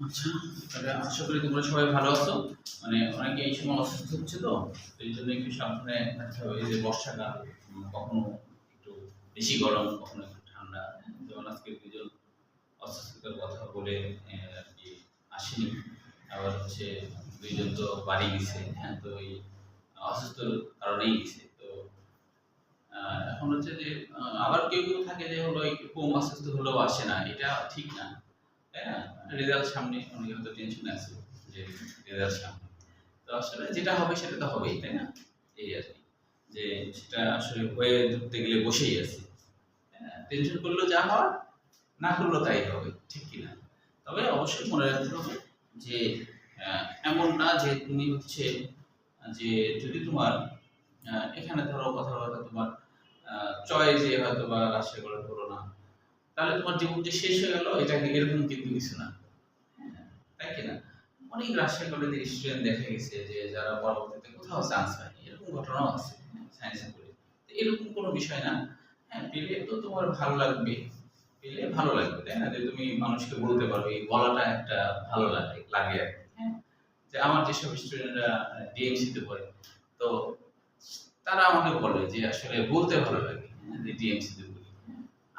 আচ্ছা করি তোমরা সবাই ভালো আছো। মানে অনেকে এই সময় অসুস্থ হচ্ছে তো এই জন্য একটু সাবধানে থাকতে হবে। যে বর্ষাকাল কখনো একটু বেশি গরম, কখনো একটু ঠান্ডা। যেমন আজকে দুজন অসুস্থতার কথা বলে আসেনি। আবার হচ্ছে দুইজন তো বাড়ি গেছে হ্যাঁ তো এই অসুস্থর কারণেই গেছে। তো এখন হচ্ছে যে আবার কেউ কেউ থাকে যে হলো একটু কম অসুস্থ হলেও আসে না, এটা ঠিক না। তাই না রেজাল্ট সামনে, অনেকে হয়তো টেনশনে আছে যে রেজাল্ট সামনে। তো আসলে যেটা হবে সেটা তো হবেই, তাই না? এই আর কি। যে সেটা আসলে হয়ে ধরতে গেলে বসেই আছে। টেনশন করলেও যা হওয়ার, না করলেও তাই হবে, ঠিক কিনা তবে অবশ্যই মনে রাখতে হবে যে এমন না যে তুমি হচ্ছে, যে যদি তোমার এখানে ধরো কথা কথা তোমার চয়েসে হয়তো বা রাজশাহী করে করো না। তাহলে তোমার জীবন যে শেষ হয়ে গেল এটা এরকম কিন্তু কিছু না। তাই কিনা অনেক রাজশাহী কলেজের স্টুডেন্ট দেখা গেছে যে যারা পরবর্তীতে কোথাও চান্স পায়নি এরকম ঘটনাও আছে সায়েন্সে তো এরকম কোনো বিষয় না। হ্যাঁ পেলে তো তোমার ভালো লাগবে। পেলে ভালো লাগবে তাই না? যে তুমি মানুষকে বলতে পারো এই বলাটা একটা ভালো লাগে লাগে আর কি, হ্যাঁ যে আমার যেসব স্টুডেন্টরা ডিএমসিতে পড়ে তো তারা আমাকে বলে যে আসলে বলতে ভালো লাগে হ্যাঁ, যে ডিএমসিতে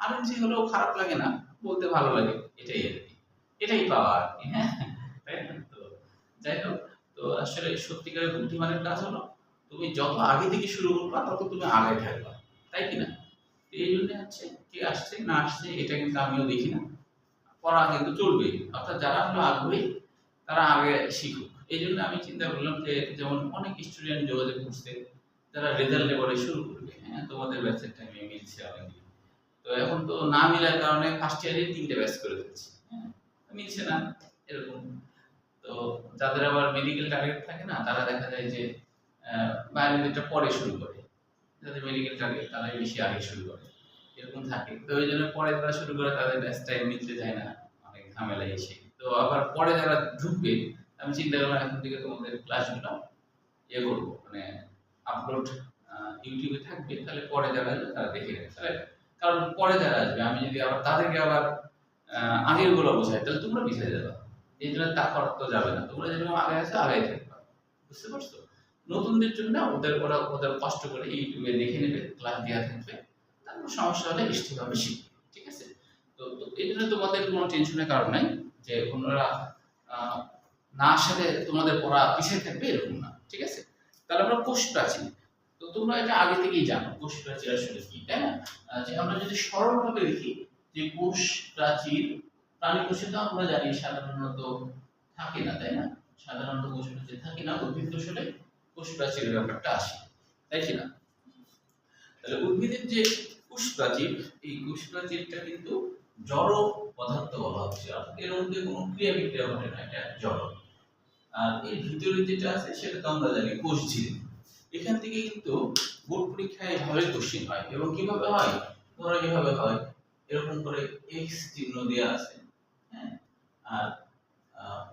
আরএমসি হলেও খারাপ লাগে না, বলতে ভালো লাগে, এটাই আর কি। এটাই পাওয়া আর কি হ্যাঁ তাই না? তো যাই হোক, তো আসলে সত্যিকারের বুদ্ধিমানের কাজ হলো, তুমি যত আগে থেকে শুরু করবা, তত তুমি আগে থাকবা, তাই কি না? এই জন্য হচ্ছে, কে আসছে, না আসছে, এটা কিন্তু আমিও দেখি না। পড়া কিন্তু চলবেই, অর্থাৎ যারা হলো আগ্রহী, তারা আগে শিখুক। এই জন্য আমি চিন্তা করলাম যে, যেমন অনেক স্টুডেন্ট যোগাযোগ করছে, যারা রেজাল্ট লেভেলে শুরু করবে হ্যাঁ তোমাদের ব্যাচের টাইমে মিলছে অনেক। তো এখন তো না মিলার কারণে ফার্স্ট ইয়ারে তিনটে ব্যাচ করে দিচ্ছে। মিলছে না, এরকম। তো যাদের আবার মেডিকেল টার্গেট থাকে না, তারা দেখা যায় যে বায়োলজিটা পরে শুরু করে। যাদের মেডিকেল টার্গেট তারাই বেশি আগে শুরু করে। এরকম থাকে। তো ওই জন্য পরে যারা শুরু করে, তাদের ব্যাচ টাইম মিলতে যায় না। অনেক ঝামেলা এসে। তো আবার পরে যারা ঢুকবে, আমি চিন্তা করলাম এখন থেকে তোমাদের ক্লাসগুলো ইয়ে করব। মানে আপলোড ইউটিউবে থাকবে, তাহলে পরে যারা তারা দেখে নেবে। তাহলে কারণ পরে যারা আসবে। আমি যদি আবার তাদেরকে আবার আগেরগুলো বোঝাই, তাহলে তোমরা পিছিয়ে যাবে এই জন্য তা করা তো যাবে না। তোমরা যেরকম আগে আছে আগে থাকবে। বুঝতে পারছ? নতুনদের জন্য ওদের, ওরা ওদের কষ্ট করে ইউটিউবে দেখে নেবে ক্লাস দেওয়া থাকবে। তারপর সমস্যা হলে নিশ্চিতভাবে শিখবে, ঠিক আছে? তো এই জন্য তোমাদের কোনো টেনশনের কারণ নাই যে অন্যরা না আসলে তোমাদের পড়া পিছিয়ে থাকবে, এরকম না, ঠিক আছে? তাহলে আমরা কোষ প্রাচীন। তো তোমরা এটা আগে থেকেই জানো, কোষ প্রাচীর আসলে কি, তাই না? যে আমরা যদি সরলভাবে লিখি যে কোষ প্রাচীর, প্রাণী কোষে তো আমরা জানি সাধারণত থাকে না, তাই না? সাধারণত কোষ প্রাচীর থাকে না, উদ্ভিদ কোষে কোষ প্রাচীরের ব্যাপারটা আসে, তাই কি না? তাহলে উদ্ভিদের যে কোষ প্রাচীর, এই কোষ প্রাচীরটা কিন্তু জড় পদার্থ বলা হচ্ছে, অর্থাৎ এর মধ্যে কোনো ক্রিয়া বিক্রিয়া ঘটে না, এটা জড়। আর এর ভিতরে যেটা আছে, সেটা তো আমরা জানি কোষ ঝিল্লি। এখান থেকে কিন্তু বোর্ড পরীক্ষায় এভাবে কোশ্চেন হয় এবং কীভাবে হয়? ধরো এভাবে হয়? এরকম করে এক্স চিহ্ন দেওয়া আছে হ্যাঁ? আর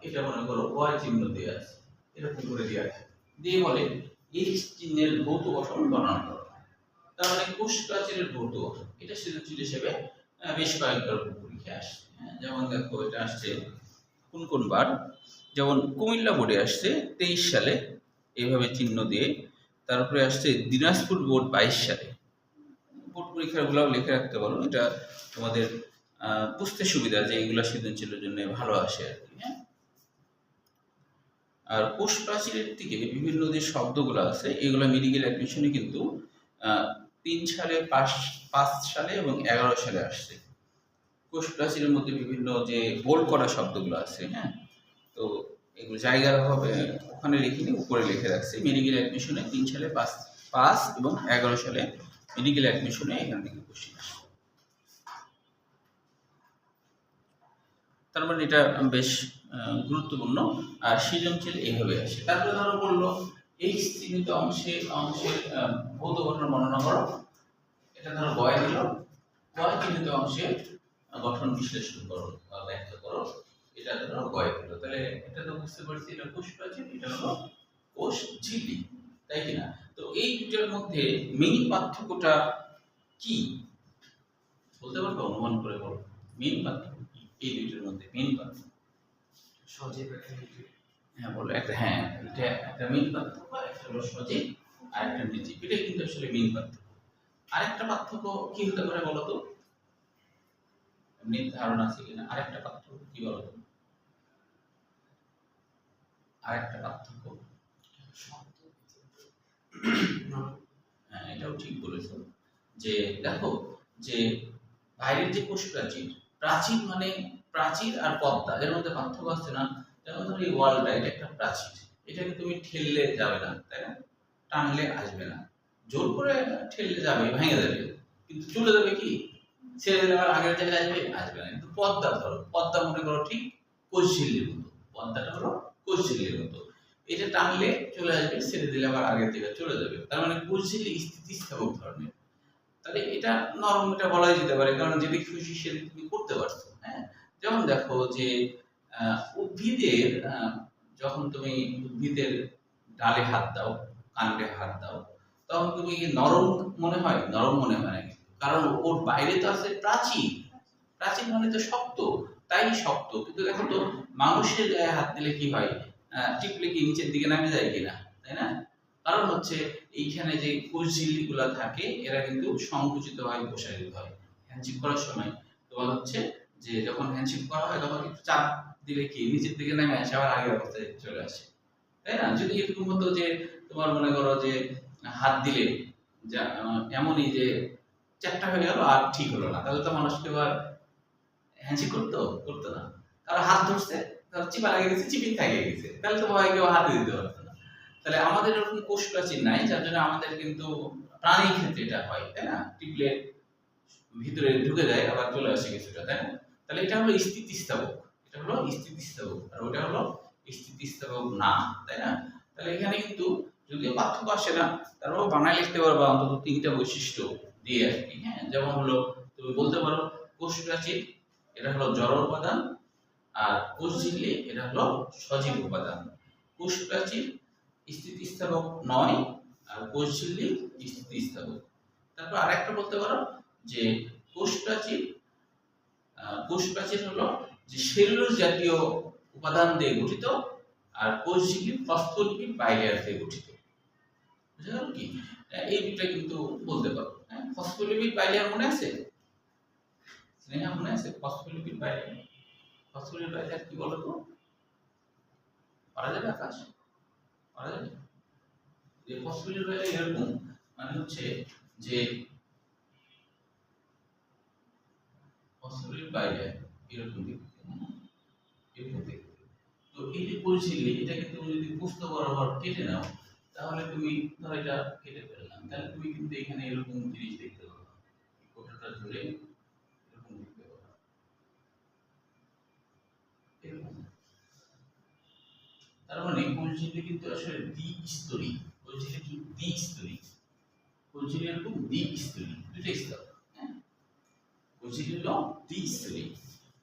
এটা মনে করো ওয়াই চিহ্ন দেওয়া আছে এরকম করে দেওয়া আছে। দিয়ে বলে এক্স চিহ্নের ভৌত গঠন গণনা করো। তার মানে কোষ প্রাচীরের ভৌত গঠন। এটা সৃজনশীল হিসেবে বেশ কয়েকবার পরীক্ষায় আসছে হ্যাঁ, যেমন দেখো এটা আসছে কোন কোন বার? যেমন কুমিল্লা বোর্ডে আসছে তেইশ সালে এইভাবে চিহ্ন দিয়ে তারপরে আসছে দিনাজপুর বোর্ড বাইশ সালে। বোর্ড পরীক্ষাগুলোও লিখে রাখতে পারো এটা তোমাদের বুঝতে সুবিধা যে এগুলো সৃজনশীলের জন্য ভালো আসে আর কি হ্যাঁ? আর কোষ প্রাচীরের থেকে বিভিন্ন যে শব্দগুলো আছে, এগুলো মেডিকেল অ্যাডমিশনে কিন্তু তিন সালে পাঁচ পাঁচ সালে এবং এগারো সালে আসছে। কোষ প্রাচীরের মধ্যে বিভিন্ন যে বোল্ড করা শব্দগুলো আছে হ্যাঁ? তো এগুলো জায়গার অভাবে ওখানে লিখিনি, উপরে লিখে রাখছি। মেডিকেল অ্যাডমিশনে তিন সালে পাঁচ পাঁচ এবং এগারো সালে মেডিকেল অ্যাডমিশনে এখান থেকে কোশ্চেন তার মানে এটা বেশ গুরুত্বপূর্ণ। আর সৃজনশীল এইভাবে আসে। তারপরে ধরো বলল, এই চিহ্নিত অংশে অংশের ভৌত গঠন বর্ণনা করো। এটা ধরো গয় দিল। গয় চিহ্নিত অংশের গঠন বিশ্লেষণ করো ব্যাখ্যা করো। এটা তাহলে এটা তো বুঝতে পারছি এটা কোষ প্রাচীর এটা হলো কোষ ঝিল্লি তাই কি না? তো এই দুটার মধ্যে মেইন পার্থক্যটা কি? বলতে পারব অনুমান করে বলো। মেইন পার্থক্য কি? এই মধ্যে মেইন পার্থক্য। সজীব হ্যাঁ বলো একটা হ্যাঁ এটা একটা মেন পার্থক্য একটা হলো সজীব আর একটা নির্জীব এটা কিন্তু আসলে মেন পার্থক্য। আরেকটা পার্থক্য কি হতে পারে বলো তো? এমনি ধারণা আছে কিনা? আরেকটা পার্থক্য কি বলো তো? আরেকটা পার্থক্য। হ্যাঁ এটাও ঠিক বলেছ। যে দেখো, যে বাইরের যে কোষ প্রাচীর প্রাচীর মানে প্রাচীর আর পদ্মা, এর মধ্যে পার্থক্য আছে না? ধরো এই ওয়ালটা এটা একটা প্রাচীর, এটাকে তুমি ঠেললে যাবে না, তাই না? টানলে আসবে না। জোর করে ঠেললে যাবে, ভেঙে যাবে। কিন্তু চলে যাবে কি? ছেড়ে দিলে আবার আগের জায়গায় আসবে আসবে না। কিন্তু পদ্মা ধরো, পদ্মা মনে করো ঠিক কৈশিল্যের মতো। পদ্মাটা হলো কৈশিল্যের মতো। এটা টানলে চলে আসবে, ছেড়ে দিলে আবার আগের চলে যাবে। তার মানে কৈশিল্য স্থিতিস্থাপক ধরনের তাহলে এটা নরম এটা বলাই যেতে পারে, কারণ খুশি তুমি করতে পারছ হ্যাঁ? যেমন দেখো যে উদ্ভিদের যখন তুমি উদ্ভিদের ডালে হাত দাও, কাণ্ডে হাত দাও, তখন তুমি নরম মনে হয়? নরম মনে হয় না কারণ ওর বাইরে তো আছে প্রাচীর প্রাচীর মানে তো শক্ত। তাই শক্ত। কিন্তু দেখো তো মানুষের গায়ে হাত দিলে কি হয়? টিপলে কি নিচের দিকে নামে যায় কিনা? তাই না? কারণ হচ্ছে এইখানে যে কোষঝিল্লি গুলা থাকে, এরা কিন্তু সংকুচিত হয় প্রসারিত হয়। হ্যান্ডশেক করার সময় তোমার হচ্ছে যে যখন হ্যান্ডশেক করা হয়, তখন একটু চাপ দিলে কি? নিচের দিকে নেমে আসে, আবার আগের অবস্থায় চলে আসে। তাই না? যদি এরকম হতো যে তোমার মনে করো যে হাত দিলে এমনই যে চ্যাপটা হয়ে গেল, আর ঠিক হলো না। তাহলে তো মানুষ কেউ আর হ্যান্ডশেক করতো? করতো না। কারও হাত ধরছে, তার চিপা লাগে গেছে চিপিং থাকে গেছে তাহলে তো ভয়, কেউ হাতে দিতে পারতো না। তাহলে আমাদের এরকম কোষ প্রাচীর নাই যার জন্য আমাদের কিন্তু প্রাণীর ক্ষেত্রে এটা হয়, তাই না? টিপলে ভিতরে ঢুকে যায়, আবার চলে আসে কিছুটা, তাই না? তাহলে এটা হলো স্থিতিস্থাপক এটা হলো স্থিতিস্থাপক আর ওটা হলো স্থিতিস্থাপক না, তাই না? তাহলে এখানে কিন্তু যদিও পার্থক্য আসে না, তারপর বানায় লিখতে পারবা অন্তত তিনটা বৈশিষ্ট্য দিয়ে আর কি হ্যাঁ? যেমন হলো, তুমি বলতে পারো কোষ প্রাচীর এটা হলো জড় উপাদান আর কোষ ঝিল্লি এটা হলো সজীব উপাদান। কোষ প্রাচীর স্থিতিস্থাপক নয়, আর কোষ ঝিল্লি স্থিতিস্থাপক। তারপর আরেকটা বলতে পারো যে কোষ প্রাচীর কোষ প্রাচীর হলো যে সেলুলোজ জাতীয় উপাদান দিয়ে গঠিত, আর কোষ ঝিল্লি ফসফোলিপিড বাইলেয়ার দিয়ে গঠিত। বুঝা গেল কি? এই দুটা কিন্তু বলতে পারো। হ্যাঁ ফসফোলিপিড বাইলেয়ার মনে আছে? স্নেহা, মনে আছে? ফসফোলিপিড বাইলেয়ার ফসফোলিপিড বাইলেয়ার কি বলো তো পারা যাবে আকাশ? পারা যাবে? যে ফসফোলিপিড বাইলেয়ার এরকম মানে হচ্ছে যে ফসফোলিপিড বাইলেয়ার এরকম দেখতে এরকম দেখতে। তো এই যে পরিশীলি এটাকে তুমি যদি পুস্ত বরাবর কেটে নাও, তাহলে তুমি ধর এটা কেটে ফেললাম। তাহলে তুমি কিন্তু এখানে এরকম জিনিস দেখতে পাবে। কোটাটা ধরে এরকম দেখতে পাবে এরকম তার মানে পরিশীলি কিন্তু আসলে দ্বিস্তরী? পরিশীলি কি দ্বিস্তরী? পরিশীলি এরকম দ্বিস্তরী? দুটো স্তর হ্যাঁ? পরিশীলি হলো দ্বিস্তরী?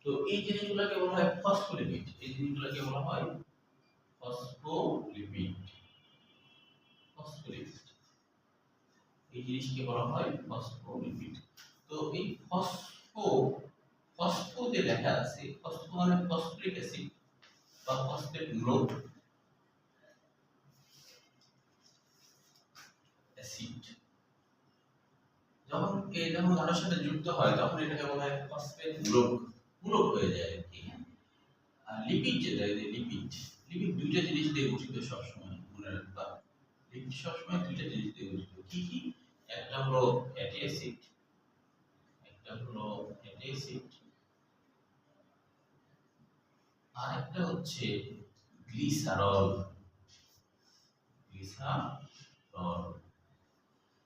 তো এই জিনিসগুলোকে বলা হয় ফসফোলিপিড এই জিনিসগুলোকে বলা হয় ফসফোলিপিড ফসফোলিপিড এই জিনিসকে বলা হয় ফসফোলিপিড তো এই ফসফো ফসফো যে লেখা আছে, ফসফো মানে ফসফরিক অ্যাসিড বা ফসফেট মূলক অ্যাসিড যখন এ যখন কারোর সাথে যুক্ত হয় তখন এটাকে বলা হয় ফসফেট মূলক মূলক হয়ে যায় আর কি হ্যাঁ? আর লিপিড যেটা এই যে লিপিড লিপিড দুইটা জিনিস দিয়ে গঠিত সবসময় মনে রাখবা লিপিড সবসময় দুইটা জিনিস দিয়ে গঠিত। কি কি? একটা হলো ফ্যাটি অ্যাসিড একটা হলো ফ্যাটি অ্যাসিড আর একটা হচ্ছে গ্লিসারল গ্লিসারল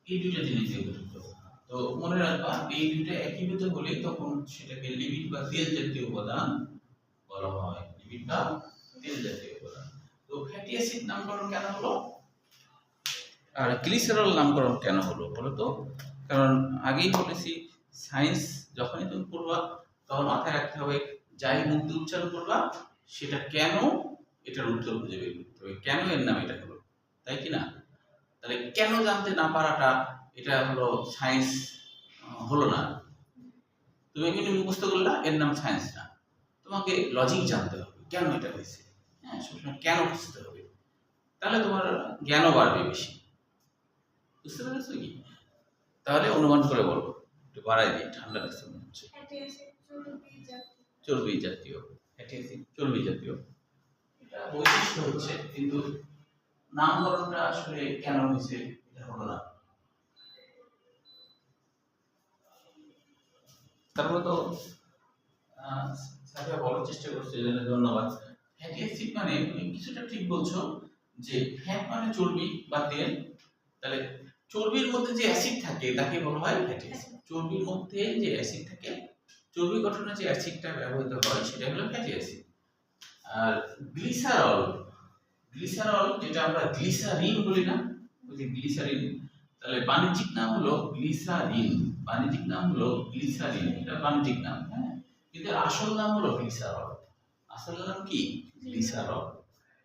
এই দুইটা জিনিস দিয়ে গঠিত। তো মনে রাখবা, এই দুইটা একীভূত হলে তখন সেটাকে লিপিড বা তেল জাতীয় উপাদান বলা হয়। লিপিড বা তেল জাতীয় উপাদান। তো ফ্যাটি অ্যাসিড নামকরণ কেন হলো? আর গ্লিসারল নামকরণ কেন হলো বলো তো কারণ আগেই বলেছি সায়েন্স যখনই তুমি পড়বা, তখন মাথায় রাখতে হবে, যাই মুখ উচ্চারণ করবা, সেটা কেন এটার উত্তর খুঁজে বের করতে হবে? কেন এর নাম এটা হলো? তাই কি না? তাহলে কেন জানতে না পারাটা এটা হলো সায়েন্স হলো না। তুমি এমনি মুখস্থ করলা, এর নাম সায়েন্স না। তোমাকে লজিক জানতে হবে, কেন এটা হয়েছে? হ্যাঁ সবসময় কেন বুঝতে হবে? তাহলে তোমার জ্ঞানও বাড়বে বেশি। বুঝতে পেরেছ কি? তাহলে অনুমান করে বলো। একটু বাড়াই দিই, ঠান্ডা লাগছে মনে হচ্ছে। চর্বি জাতীয়। চর্বি জাতীয়। এটা বৈশিষ্ট্য হচ্ছে, কিন্তু নামকরণটা আসলে কেন হয়েছে, এটা হলো না। তারপরে তো আহ, স্যাররা বলার চেষ্টা করছে এই জন্য ধন্যবাদ। ফ্যাটি অ্যাসিড মানে তুমি কিছুটা ঠিক বলছো যে ফ্যাট মানে চর্বি বাদ দিয়ে তাহলে চর্বির মধ্যে যে অ্যাসিড থাকে তাকে বলা হয় ফ্যাটি অ্যাসিড চর্বির মধ্যে যে অ্যাসিড থাকে চর্বি গঠনে যে অ্যাসিডটা ব্যবহৃত হয় সেটা হলো ফ্যাটি অ্যাসিড। আর গ্লিসারল গ্লিসারল যেটা আমরা গ্লিসারিন বলি না ওই যে গ্লিসারিন তাহলে বাণিজ্যিক নাম হলো গ্লিসারিন। বাণিজ্যিক নাম হলো গ্লিসারিন এটা বাণিজ্যিক নাম হ্যাঁ? কিন্তু আসল নাম হলো গ্লিসারল আসল নাম কি? গ্লিসারল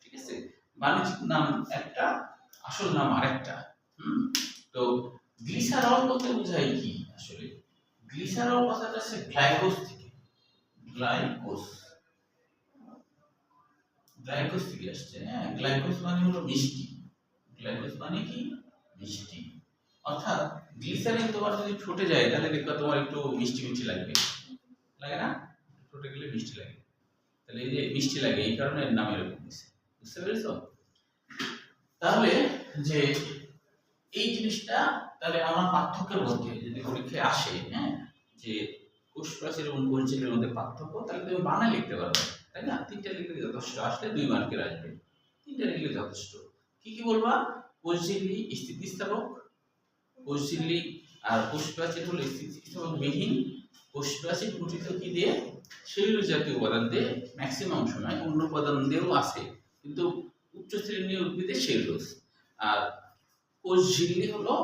ঠিক আছে? বাণিজ্যিক নাম একটা, আসল নাম আরেকটা তো গ্লিসারল বলতে বোঝায় কি আসলে? গ্লিসারল কথাটা হচ্ছে গ্লাইকোজ থেকে। গ্লাইকোজ। গ্লাইকোজ থেকে আসছে হ্যাঁ? গ্লাইকোজ মানে হলো মিষ্টি। গ্লাইকোজ মানে কি? মিষ্টি। অর্থাৎ গ্লিসারিন তোমার যদি ঠোঁটে যায়, তাহলে দেখবা তোমার একটু মিষ্টি মিষ্টি লাগবে। লাগে না? ঠোঁটে গেলে মিষ্টি লাগে। তাহলে এই যে মিষ্টি লাগে, এই কারণে এর নাম এরকম হয়েছে। বুঝতে পেরেছ? তাহলে যে এই জিনিসটা, তাহলে আমার পার্থক্যের মধ্যে যদি পরীক্ষায় আসে হ্যাঁ যে কোষ প্রাচীর এবং কোষঝিল্লির মধ্যে পার্থক্য, তাহলে তুমি বানায় লিখতে পারবে, তাই না? তিনটা লিখলে যথেষ্ট, আসলে দুই মার্কের আসবে। তিনটা লিখলে যথেষ্ট। কি কি বলবা? কোষঝিল্লি স্থিতিস্থাপক কোষঝিল্লি আর কোষ প্রাচীর হলো স্থিতিস্থাপক বিহীন। কোষ প্রাচীর গঠিত কি দিয়ে? সেলুলোজ জাতীয় উপাদান দিয়ে ম্যাক্সিমাম সময় অন্য উপাদান দিয়েও আছে, কিন্তু উচ্চ শ্রেণির উদ্ভিদে সেলুলোজ। আর কোষ ঝিল্লি হলো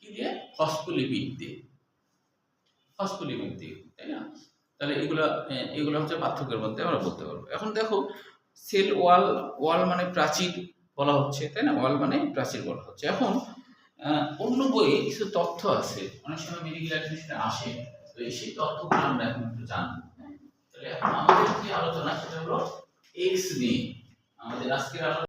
কি দিয়ে? ফসফোলিপিড দিয়ে। ফসফোলিপিড দিয়ে, তাই না? তাহলে এগুলো এগুলো হচ্ছে পার্থক্যের মধ্যে আমরা বলতে পারব। এখন দেখো, সেল ওয়াল ওয়াল মানে প্রাচীর বলা হচ্ছে, তাই না? ওয়াল মানে প্রাচীর বলা হচ্ছে। এখন অন্য বইয়ে কিছু তথ্য আছে। অনেক সময় মেডিকেল অ্যাডমিশনে আসে। তো সেই তথ্যগুলো আমরা এখন একটু জানব? তাহলে আমাদের যে আলোচনা, সেটা হলো এক্স নিয়ে। আমাদের আজকের আলোচনা